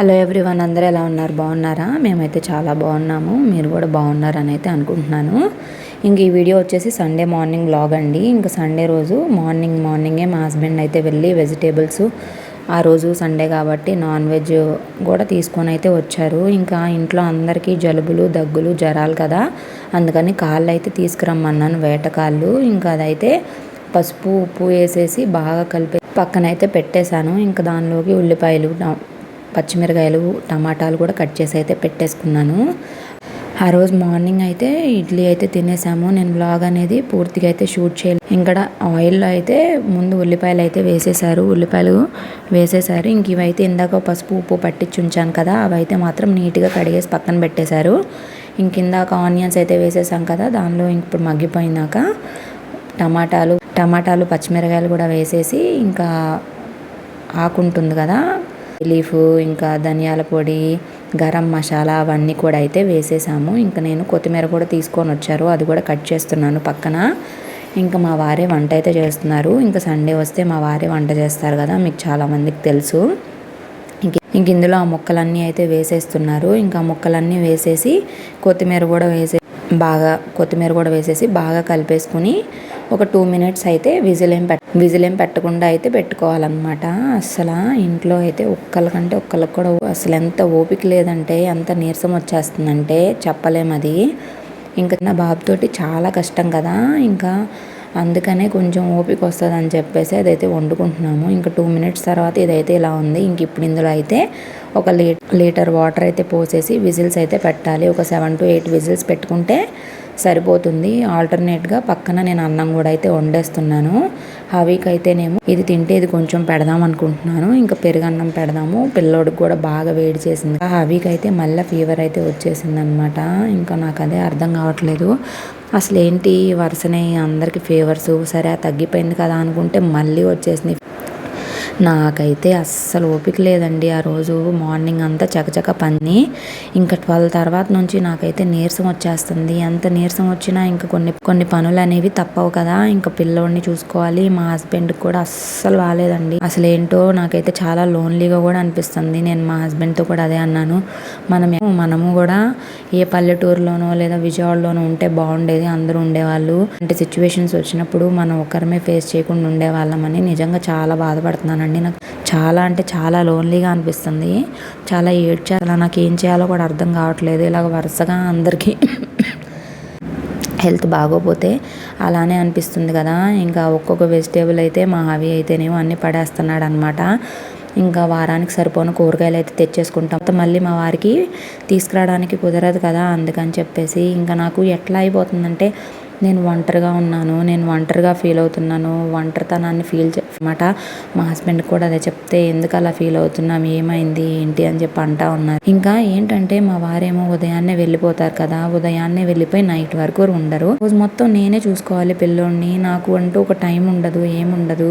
Hello everyone అందరూ ఎలా ఉన్నారు? బాగున్నారా? మేమైతే చాలా బాగున్నాము. మీరు కూడా బాగున్నారని అయితే అనుకుంటున్నాను. ఇంక ఈ వీడియో వచ్చేసి సండే మార్నింగ్ బ్లాగ్ అండి. ఇంకా సండే రోజు మార్నింగ్ మార్నింగే మా హస్బెండ్ అయితే వెళ్ళి వెజిటేబుల్స్ ఆ రోజు సండే కాబట్టి నాన్ వెజ్ కూడా తీసుకొని అయితే వచ్చారు. ఇంకా ఇంట్లో అందరికీ జలుబులు దగ్గులు జ్వరాలు కదా. అందుకని కాళ్ళు అయితే తీసుకురమ్మన్నాను వేటకాళ్ళు ఇంకా అదైతే పసుపు ఉప్పు వేసేసి బాగా కలిపి పక్కనైతే పెట్టేశాను. ఇంకా దానిలోకి ఉల్లిపాయలు పచ్చిమిరకాయలు టమాటాలు కూడా కట్ చేసి అయితే పెట్టేసుకున్నాను. ఆ రోజు మార్నింగ్ అయితే ఇడ్లీ అయితే తినేసాము. నేను బ్లాగ్ అనేది పూర్తిగా అయితే షూట్ చేయలేదు ఇక్కడ ఆయిల్లో అయితే ముందు ఉల్లిపాయలు అయితే వేసేసారు. ఉల్లిపాయలు వేసేసారు. ఇంక ఇవైతే ఇందాక పసుపు ఉప్పు పట్టించి ఉంచాను కదా అవైతే మాత్రం నీట్గా కడిగేసి పక్కన పెట్టేశారు. ఇంక ఇందాక ఆనియన్స్ అయితే వేసేసాం కదా దానిలో ఇప్పుడు మగ్గిపోయినాక టమాటాలు టమాటాలు పచ్చిమిరకాయలు కూడా వేసేసి ఇంకా ఆకుంటుంది కదా లీఫ్ ఇంకా ధనియాల పొడి గరం మసాలా అవన్నీ కూడా అయితే వేసేసాము. ఇంకా నేను కొత్తిమీర కూడా తీసుకొని వచ్చారు. అది కూడా కట్ చేస్తున్నాను పక్కన. ఇంకా మా వారే వంట అయితే చేస్తున్నారు. ఇంకా సండే వస్తే మా వారే వంట చేస్తారు కదా మీకు చాలామందికి తెలుసు. ఇంక ఇంక ఇందులో ఆ ముక్కలన్నీ అయితే వేసేస్తున్నారు. ఇంకా ముక్కలన్నీ వేసేసి కొత్తిమీర కూడా వేసే బాగా కొత్తిమీర కూడా వేసేసి బాగా కలిపేసుకుని ఒక టూ మినిట్స్ అయితే విజిల్ ఏం పెట్ట విజిల్ ఏం పెట్టకుండా అయితే పెట్టుకోవాలన్నమాట. అసలు ఇంట్లో అయితే ఒక్కళ్ళకంటే ఒక్కళ్ళకి కూడా అసలు ఎంత ఓపిక లేదంటే ఎంత నీరసం వచ్చేస్తుందంటే చెప్పలేము అది. ఇంకా నా బాబుతోటి చాలా కష్టం కదా. ఇంకా అందుకనే కొంచెం ఓపిక వస్తుంది అని చెప్పేసి అదైతే వండుకుంటున్నాము. ఇంకా టూ మినిట్స్ తర్వాత ఇదైతే ఇలా ఉంది. ఇంక ఇప్పుడు ఇందులో అయితే ఒక లీటర్ వాటర్ అయితే పోసేసి విజిల్స్ అయితే పెట్టాలి. ఒక సెవెన్ టు ఎయిట్ విజిల్స్ పెట్టుకుంటే సరిపోతుంది. ఆల్టర్నేట్గా పక్కన నేను అన్నం కూడా అయితే వండేస్తున్నాను. హవీకి అయితేనేమో ఇది తింటే ఇది కొంచెం పెడదాం అనుకుంటున్నాను. ఇంకా పెరుగన్నం పెడదాము. పిల్లోడికి కూడా బాగా వేడి చేసింది. హవీకి అయితే మళ్ళీ ఫీవర్ అయితే వచ్చేసింది అనమాట ఇంకా నాకు అదే అర్థం కావట్లేదు. అసలు ఏంటి వరుసనే అందరికి ఫీవర్స్ సరే తగ్గిపోయింది కదా అనుకుంటే మళ్ళీ వచ్చేసింది నాకైతే అస్సలు ఓపిక లేదండి ఆ రోజు మార్నింగ్ అంతా చకచక పని. ఇంకా ట్వెల్వ్ తర్వాత నుంచి నాకైతే నీరసం వచ్చేస్తుంది. ఎంత నీరసం వచ్చినా ఇంకా కొన్ని కొన్ని పనులు అనేవి తప్పవు కదా. ఇంకా పిల్లోడిని చూసుకోవాలి. మా హస్బెండ్ కూడా అస్సలు బాగాలేదండి అసలు ఏంటో నాకైతే చాలా లోన్లీగా కూడా అనిపిస్తుంది. నేను మా హస్బెండ్తో కూడా అదే అన్నాను. మనం మనము కూడా ఏ పల్లెటూరులోనో లేదా విజయవాడలోనో ఉంటే బాగుండేది. అందరూ ఉండేవాళ్ళు. అంటే సిచ్యువేషన్స్ వచ్చినప్పుడు మనం ఒకరిమే ఫేస్ చేయకుండా ఉండేవాళ్ళమని నిజంగా చాలా బాధపడుతున్నానండి. అండి. నాకు చాలా అంటే చాలా లోన్లీగా అనిపిస్తుంది. చాలా ఏడ్చాలి నాకు ఏం చేయాలో కూడా అర్థం కావట్లేదు. ఇలాగ వరుసగా అందరికీ హెల్త్ బాగోపోతే అలానే అనిపిస్తుంది కదా. ఇంకా ఒక్కొక్క వెజిటేబుల్ అయితే మా హవి అయితేనేమో అన్నీ పడేస్తున్నాడు అనమాట ఇంకా వారానికి సరిపోను కూరగాయలు అయితే తెచ్చేసుకుంటాం. మళ్ళీ మా వారికి తీసుకురావడానికి కుదరదు కదా అందుకని చెప్పేసి. ఇంకా నాకు ఎట్లా అయిపోతుందంటే నేను ఒంటరిగా ఉన్నాను నేను ఒంటరిగా ఫీల్ అవుతున్నాను ఒంటరితనాన్ని ఫీల్ అనమాట మా హస్బెండ్ కూడా అదే చెప్తే ఎందుకు అలా ఫీల్ అవుతున్నాం ఏమైంది? ఏంటి? అని చెప్పి అంటా ఉన్నారు. ఇంకా ఏంటంటే మా వారేమో ఉదయాన్నే వెళ్ళిపోతారు కదా ఉదయాన్నే వెళ్ళిపోయి నైట్ వరకు ఉండరు. రోజు మొత్తం నేనే చూసుకోవాలి పిల్లోడిని. నాకు అంటూ ఒక టైం ఉండదు ఏముండదు.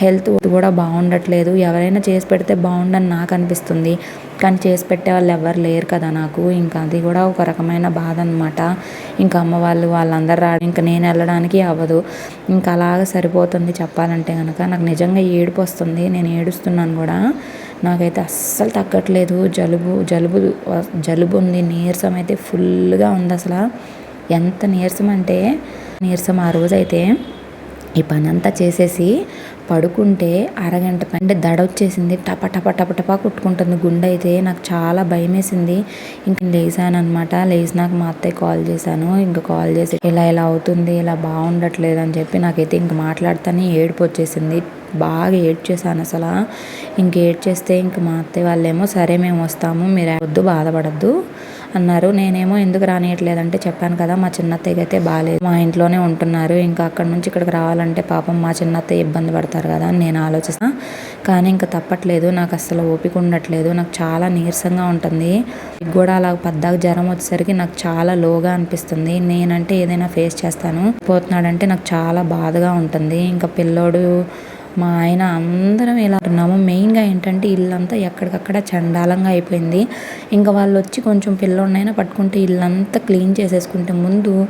హెల్త్ కూడా బాగుండట్లేదు. ఎవరైనా చేసి పెడితే బాగుండని నాకు అనిపిస్తుంది. కానీ చేసి పెట్టే వాళ్ళు ఎవరు లేరు కదా నాకు. ఇంకా అది కూడా ఒక రకమైన బాధ అనమాట ఇంకా అమ్మ వాళ్ళు వాళ్ళందరూ రా ఇంకా నేను వెళ్ళడానికి అవ్వదు. ఇంకా అలాగ సరిపోతుంది చెప్పాలంటే కనుక నాకు నిజంగా ఏడుపు వస్తుంది. నేను ఏడుస్తున్నాను కూడా. నాకైతే అస్సలు తగ్గట్లేదు. జలుబు జలుబు జలుబు ఉంది. నీరసం అయితే ఫుల్గా ఉంది అసలు. ఎంత నీరసం అంటే నీరసం ఆ రోజైతే ఈ పని అంతా చేసేసి పడుకుంటే అరగంట అంటే దడ వచ్చేసింది టప టప టప టప కొట్టుకుంటుంది గుండె అయితే. నాకు చాలా భయం వేసింది ఇంక లేసాను అనమాట లేచినాక మా అత్తయ్య కాల్ చేశాను. ఇంకా కాల్ చేసి ఇలా ఇలా అవుతుంది. ఇలా బాగుండట్లేదు అని చెప్పి నాకైతే ఇంక మాట్లాడుతానే ఏడుపు వచ్చేసింది. బాగా ఏడ్చేసాను అసలు. ఇంక ఏడ్చేస్తే ఇంక మా అత్తయ్య వాళ్ళేమో సరే మేము వస్తాము. మీరు వద్దు బాధపడద్దు. అన్నారు. నేనేమో ఎందుకు రానియట్లేదంటే చెప్పాను కదా మా చిన్నత్తయ్యకి అయితే బాగాలేదు మా ఇంట్లోనే ఉంటున్నారు. ఇంకా అక్కడ నుంచి ఇక్కడికి రావాలంటే పాపం మా చిన్నత్తయ్య ఇబ్బంది పడతారు కదా అని నేను ఆలోచిస్తాను కానీ ఇంకా తప్పట్లేదు. నాకు అసలు ఓపిక ఉండట్లేదు. నాకు చాలా నీరసంగా ఉంటుంది. కూడా అలా పెద్దగా జ్వరం వచ్చేసరికి నాకు చాలా లోగా అనిపిస్తుంది. నేనంటే ఏదైనా ఫేస్ చేస్తాను. పోతున్నాడంటే నాకు చాలా బాధగా ఉంటుంది. ఇంకా పిల్లోడు మా ఆయన అందరం ఇలా ఉన్నాము. మెయిన్గా ఏంటంటే ఇల్లంతా ఎక్కడికక్కడ చండాలంగా అయిపోయింది. ఇంకా వాళ్ళు వచ్చి కొంచెం పిల్లోడినైనా పట్టుకుంటే ఇల్లంతా క్లీన్ చేసేసుకుంటే ముందు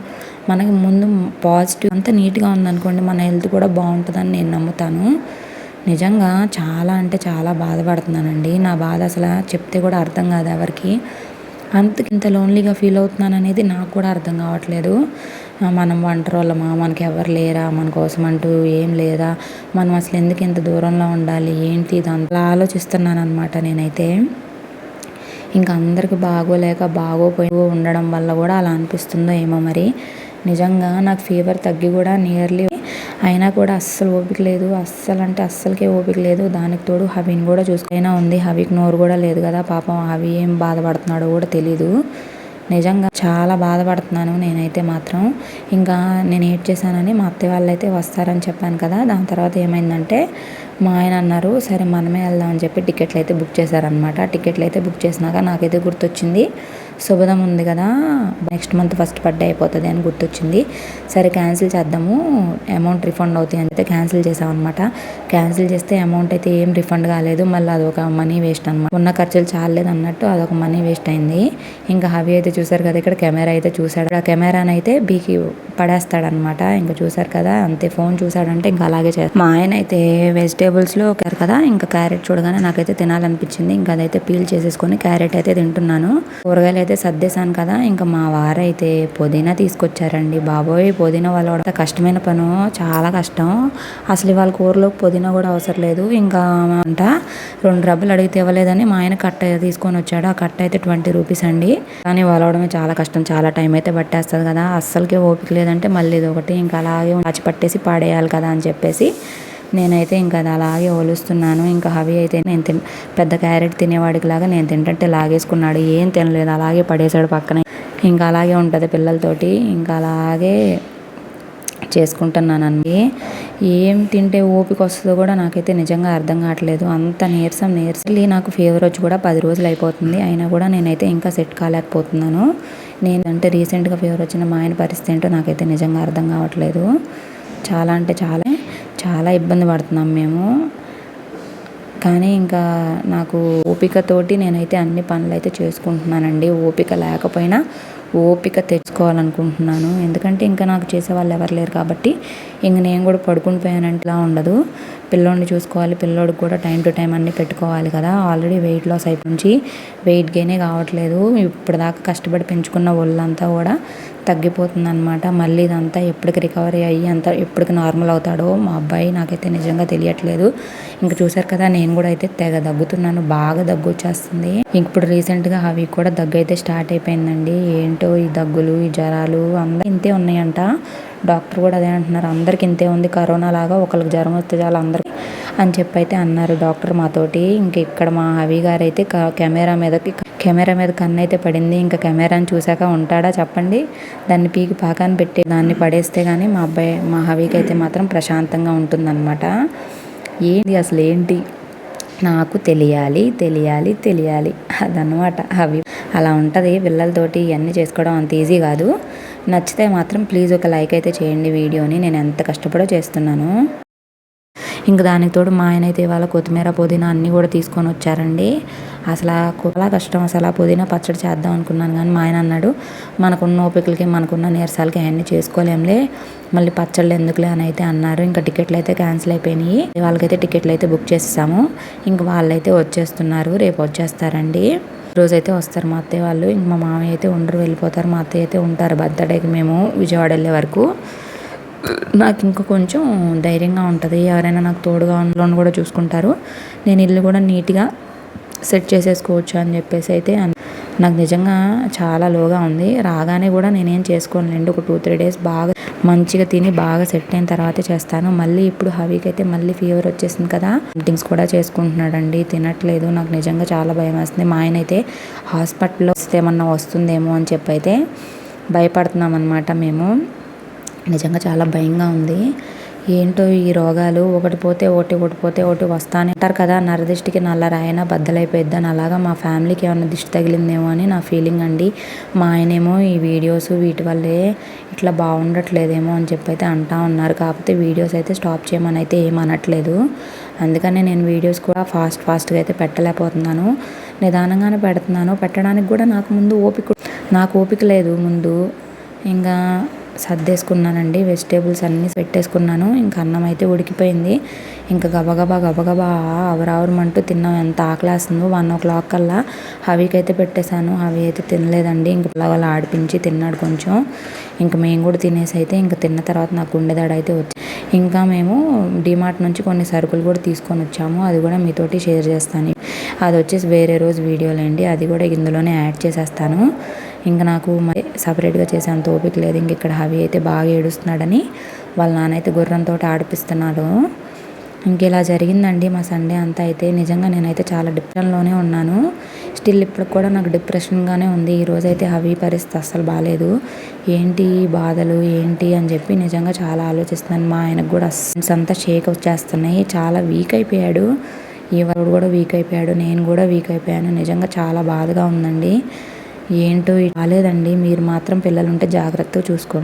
మనకి ముందు పాజిటివ్ అంతా నీట్గా ఉందనుకోండి మన హెల్త్ కూడా బాగుంటుందని నేను నమ్ముతాను. నిజంగా చాలా అంటే చాలా బాధపడుతున్నానండి. నా బాధ అసలు చెప్తే కూడా అర్థం కాదు ఎవరికి. అంతకి ఇంత లోన్లీగా ఫీల్ అవుతున్నాను అనేది నాకు కూడా అర్థం కావట్లేదు. మనం మనం ఒంటరోళ్ళమా మనకి ఎవరు లేరా మన కోసం అంటూ ఏం లేదా మనం అసలు ఎందుకు ఇంత దూరంలో ఉండాలి ఏంటి ఇదంతా? ఆలోచిస్తున్నాను అనమాట నేనైతే. ఇంకా అందరికి బాగోలేక బాగోపోయి ఉండడం వల్ల కూడా అలా అనిపిస్తుందో ఏమో మరి. నిజంగా నాకు ఫీవర్ తగ్గి కూడా నియర్లీ అయినా కూడా అస్సలు ఓపిక లేదు. అస్సలు అంటే అస్సలకే ఓపిక లేదు. దానికి తోడు హవిని కూడా చూసుకైనా ఉంది. హవికి నోరు కూడా లేదు కదా. పాపం హవి ఏం బాధపడుతున్నాడో కూడా తెలీదు. నిజంగా చాలా బాధపడుతున్నాను నేనైతే మాత్రం. ఇంకా నేను ఏడ్ చేశానని మా అత్తయ్య వాళ్ళు అయితే వస్తారని చెప్పాను కదా. దాని తర్వాత ఏమైందంటే మా ఆయన అన్నారు సరే మనమే వెళ్దాం అని చెప్పి టికెట్లు అయితే బుక్ చేశారనమాట టికెట్లు అయితే బుక్ చేసినాక నాకైతే గుర్తొచ్చింది శుభదం ఉంది కదా. నెక్స్ట్ మంత్ ఫస్ట్ బర్త్డే అయిపోతుంది అని గుర్తొచ్చింది. సరే క్యాన్సిల్ చేద్దాము. అమౌంట్ రిఫండ్ అవుతాయి అంతే క్యాన్సిల్ చేసామన్నమాట. క్యాన్సిల్ చేస్తే అమౌంట్ అయితే ఏం రిఫండ్ కాలేదు. మళ్ళీ అదొక మనీ వేస్ట్ అనమాట ఉన్న ఖర్చులు చాలేదు అన్నట్టు అదొక మనీ వేస్ట్ అయింది. ఇంకా హవి అయితే చూసారు కదా ఇక్కడ కెమెరా అయితే చూసాడు. ఆ కెమెరాని అయితే బీకి పడేస్తాడనమాట ఇంకా చూసారు కదా అంతే ఫోన్ చూసాడంటే ఇంకా అలాగే చేస్తాడు. మా ఆయన అయితే వెజిటేబుల్స్లో ఒకారు కదా ఇంకా క్యారెట్ చూడగానే నాకైతే తినాలనిపించింది. ఇంకా అదైతే పీల్ చేసేసుకొని క్యారెట్ అయితే తింటున్నాను. కూరగాయలు అయితే అయితే సర్దేశాను కదా ఇంకా మా వారైతే పుదీనా తీసుకొచ్చారండి. బాబోయ్ పుదీనా వాళ్ళ కూడా కష్టమైన పను? చాలా కష్టం. అసలు వాళ్ళ కూరలో పుదీనా కూడా అవసరం లేదు. ఇంకా అంట రెండు రబ్బలు అడిగితే ఇవ్వలేదని మా ఆయన కట్ట తీసుకొని వచ్చాడు. ఆ కట్ట అయితే ట్వంటీ రూపీస్ అండి. కానీ వలవడమే చాలా కష్టం. చాలా టైం అయితే పట్టేస్తుంది కదా. అస్సలకే ఓపిక లేదంటే మళ్ళీ ఇది ఒకటి ఇంకా అలాగే దాచి పట్టేసి పాడేయాలి కదా అని చెప్పేసి నేనైతే ఇంకా అది అలాగే ఒలుస్తున్నాను. ఇంకా హవి అయితే నేను తిన్ పెద్ద క్యారెట్ తినేవాడికి లాగా నేను తింటే లాగేసుకున్నాడు. ఏం తినలేదు. అలాగే పడేశాడు పక్కనే. ఇంకా అలాగే ఉంటుంది పిల్లలతోటి. ఇంకా అలాగే చేసుకుంటున్నానండి ఏం తింటే ఓపిక వస్తుందో కూడా నాకైతే నిజంగా అర్థం కావట్లేదు. అంత నీరసం నీరసలి నాకు ఫీవర్ వచ్చి కూడా పది రోజులు అయిపోతుంది. అయినా కూడా నేనైతే ఇంకా సెట్ కాలేకపోతున్నాను. నేను అంటే రీసెంట్గా ఫీవర్ వచ్చిన మా ఆయన పరిస్థితి ఏంటో నాకైతే నిజంగా అర్థం కావట్లేదు. చాలా అంటే చాలా. చాలా ఇబ్బంది పడుతున్నాం మేము. కానీ ఇంకా నాకు ఓపికతోటి నేనైతే అన్ని పనులు అయితే చేసుకుంటున్నానండి. ఓపిక లేకపోయినా ఓపిక తెచ్చుకోవాలనుకుంటున్నాను. ఎందుకంటే ఇంకా నాకు చేసే వాళ్ళు ఎవరు లేరు కాబట్టి ఇంక నేను కూడా పడుకుని పోయానంటలా ఉండదు. పిల్లోడిని చూసుకోవాలి పిల్లోడికి కూడా టైం టు టైం అన్నీ పెట్టుకోవాలి కదా. ఆల్రెడీ వెయిట్ లాస్ అయిపోయి వెయిట్ గెయినే కావట్లేదు. ఇప్పటిదాకా కష్టపడి పెంచుకున్న ఒళ్ళంతా కూడా తగ్గిపోతుంది అనమాట మళ్ళీ ఇదంతా ఎప్పటికి రికవరీ అయ్యి అంతా ఎప్పటికి నార్మల్ అవుతాడో మా అబ్బాయి నాకైతే నిజంగా తెలియట్లేదు. ఇంక చూసారు కదా నేను కూడా అయితే తెగ దగ్గుతున్నాను బాగా దగ్గు వచ్చేస్తుంది ఇప్పుడు రీసెంట్గా అవి కూడా దగ్గు అయితే స్టార్ట్ అయిపోయిందండి. ఏంటో ఈ దగ్గులు ఈ జ్వరాలు అందరూ ఇంతే ఉన్నాయంట. డాక్టర్ కూడా అదే అంటున్నారు. అందరికి ఇంతే ఉంది కరోనా లాగా ఒకరికి జ్వరం వస్తే చాలా అందరికి అని చెప్పి అయితే అన్నారు డాక్టర్ మాతోటి. ఇంక ఇక్కడ మా హవి గారు అయితే కెమెరా మీదకి కెమెరా మీద కన్ను అయితే పడింది. ఇంకా కెమెరాని చూశాక ఉంటాడా చెప్పండి. దాన్ని పీకి పాకాన్ని పెట్టి దాన్ని పడేస్తే కానీ మా అబ్బాయి మా హవికి అయితే మాత్రం ప్రశాంతంగా ఉంటుందన్నమాట. ఏంటి అసలు ఏంటి? నాకు తెలియాలి తెలియాలి తెలియాలి అదనమాట అవి అలా ఉంటుంది పిల్లలతోటి ఇవన్నీ చేసుకోవడం అంత ఈజీ కాదు. నచ్చితే మాత్రం ప్లీజ్ ఒక లైక్ అయితే చేయండి వీడియోని. నేను ఎంత కష్టపడో చేస్తున్నాను. ఇంక దానికి తోడు మా ఆయన అయితే ఇవాళ కొత్తిమీర పుదీనా అన్నీ కూడా తీసుకొని వచ్చారండి. అసలు చాలా కష్టం. అసలు ఆ పుదీనా పచ్చడి చేద్దాం అనుకున్నాను కానీ మా ఆయన అన్నాడు మనకున్న ఓపికలకి మనకున్న నీరసాలకి అవన్నీ చేసుకోలేంలే. మళ్ళీ పచ్చళ్ళు ఎందుకులే? అని అయితే అన్నారు. ఇంకా టికెట్లు అయితే క్యాన్సిల్ అయిపోయినాయి. వాళ్ళకైతే టికెట్లు అయితే బుక్ చేసేసాము. ఇంక వాళ్ళైతే వచ్చేస్తున్నారు. రేపు వచ్చేస్తారండి. రోజు అయితే వస్తారు మా అత్తయ్య వాళ్ళు. ఇంక మా మామయ్య అయితే ఉండరు వెళ్ళిపోతారు. మా అత్తయ్య అయితే ఉంటారు బర్త్డేకి మేము విజయవాడ వెళ్ళే వరకు. నాకు ఇంకా కొంచెం ధైర్యంగా ఉంటుంది. ఎవరైనా నాకు తోడుగా ఉండడం కూడా చూసుకుంటారు. నేను ఇల్లు కూడా నీట్గా సెట్ చేసేసుకోవచ్చు అని చెప్పేసి అయితే నాకు నిజంగా చాలా లోగా ఉంది. రాగానే కూడా నేనేం చేసుకోనులేండి ఒక టూ త్రీ డేస్ బాగా మంచిగా తిని బాగా సెట్ అయిన తర్వాతే చేస్తాను. మళ్ళీ ఇప్పుడు హవీకి అయితే మళ్ళీ ఫీవర్ వచ్చేసింది కదా మీటింగ్స్ కూడా చేసుకుంటున్నాడండి. తినట్లేదు. నాకు నిజంగా చాలా భయం వేస్తుంది. మా ఆయన అయితే హాస్పిటల్లో వస్తే ఏమన్నా వస్తుందేమో అని చెప్పి అయితే భయపడుతున్నాం అనమాట మేము. నిజంగా చాలా భయంగా ఉంది. ఏంటో ఈ రోగాలు? ఒకటి పోతే ఒకటి ఒకటి పోతే ఒకటి వస్తానే అంటారు కదా. నరదిష్టికి నల్ల రాయన బద్దలైపోయిద్ది? అని అలాగా మా ఫ్యామిలీకి ఏమైనా దిష్టి తగిలిందేమో అని నా ఫీలింగ్ అండి. మా ఆయనేమో ఈ వీడియోస్ వీటి వల్లే ఇట్లా బాగుండట్లేదేమో అని చెప్పి అయితే అంటా ఉన్నారు. కాకపోతే వీడియోస్ అయితే స్టాప్ చేయమని అయితే ఏమనట్లేదు. అందుకనే నేను వీడియోస్ కూడా ఫాస్ట్ ఫాస్ట్గా అయితే పెట్టలేకపోతున్నాను. నిదానంగానే పెడుతున్నాను. పెట్టడానికి కూడా నాకు ముందు ఓపిక నాకు ఓపిక లేదు ముందు. ఇంకా సర్దేసుకున్నానండి. వెజిటేబుల్స్ అన్నీ పెట్టేసుకున్నాను. ఇంకా అన్నం అయితే ఉడికిపోయింది. ఇంకా గబగబా గబగబా అవరావరమంటూ తిన్నాం. ఎంత ఆకలేస్తుందో వన్ ఓ క్లాక్ కల్లా. హవీకి అయితే పెట్టేశాను. హవి అయితే తినలేదండి. ఇంకా పిల్లవాళ్ళు ఆడిపించి తిన్నాడు కొంచెం. ఇంకా మేము కూడా తినేసి అయితే ఇంకా తిన్న తర్వాత నాకు గుండెదాడ అయితే వచ్చి ఇంకా మేము డిమార్ట్ నుంచి కొన్ని సరుకులు కూడా తీసుకొని వచ్చాము. అది కూడా మీతోటి షేర్ చేస్తాను. అది వచ్చేసి వేరే రోజు వీడియోలేండి అది కూడా ఇందులోనే యాడ్ చేసేస్తాను. ఇంకా నాకు మరి సపరేట్గా చేసేంత ఓపిక లేదు. ఇంక ఇక్కడ హవి అయితే బాగా ఏడుస్తున్నాడని వాళ్ళ నాన్న అయితే గుర్రంతో ఆడిపిస్తున్నాడు. ఇంక ఇలా జరిగిందండి మా సండే అంతా అయితే. నిజంగా నేనైతే చాలా డిప్రెషన్లోనే ఉన్నాను. స్టిల్ ఇప్పటికి కూడా నాకు డిప్రెషన్గానే ఉంది. ఈరోజు అయితే హవి పరిస్థితి అస్సలు బాగాలేదు ఏంటి బాధలు? ఏంటి? అని చెప్పి నిజంగా చాలా ఆలోచిస్తున్నాను. మా ఆయనకు కూడా అస్సలు అంతా షేక్ వచ్చేస్తున్నాయి చాలా వీక్ అయిపోయాడు. ఈ వాడు కూడా వీక్ అయిపోయాడు. నేను కూడా వీక్ అయిపోయాను. నిజంగా చాలా బాధగా ఉందండి. ఏంటో బాగాలేదండి మీరు మాత్రం పిల్లలు ఉంటే జాగ్రత్తగా చూసుకోండి.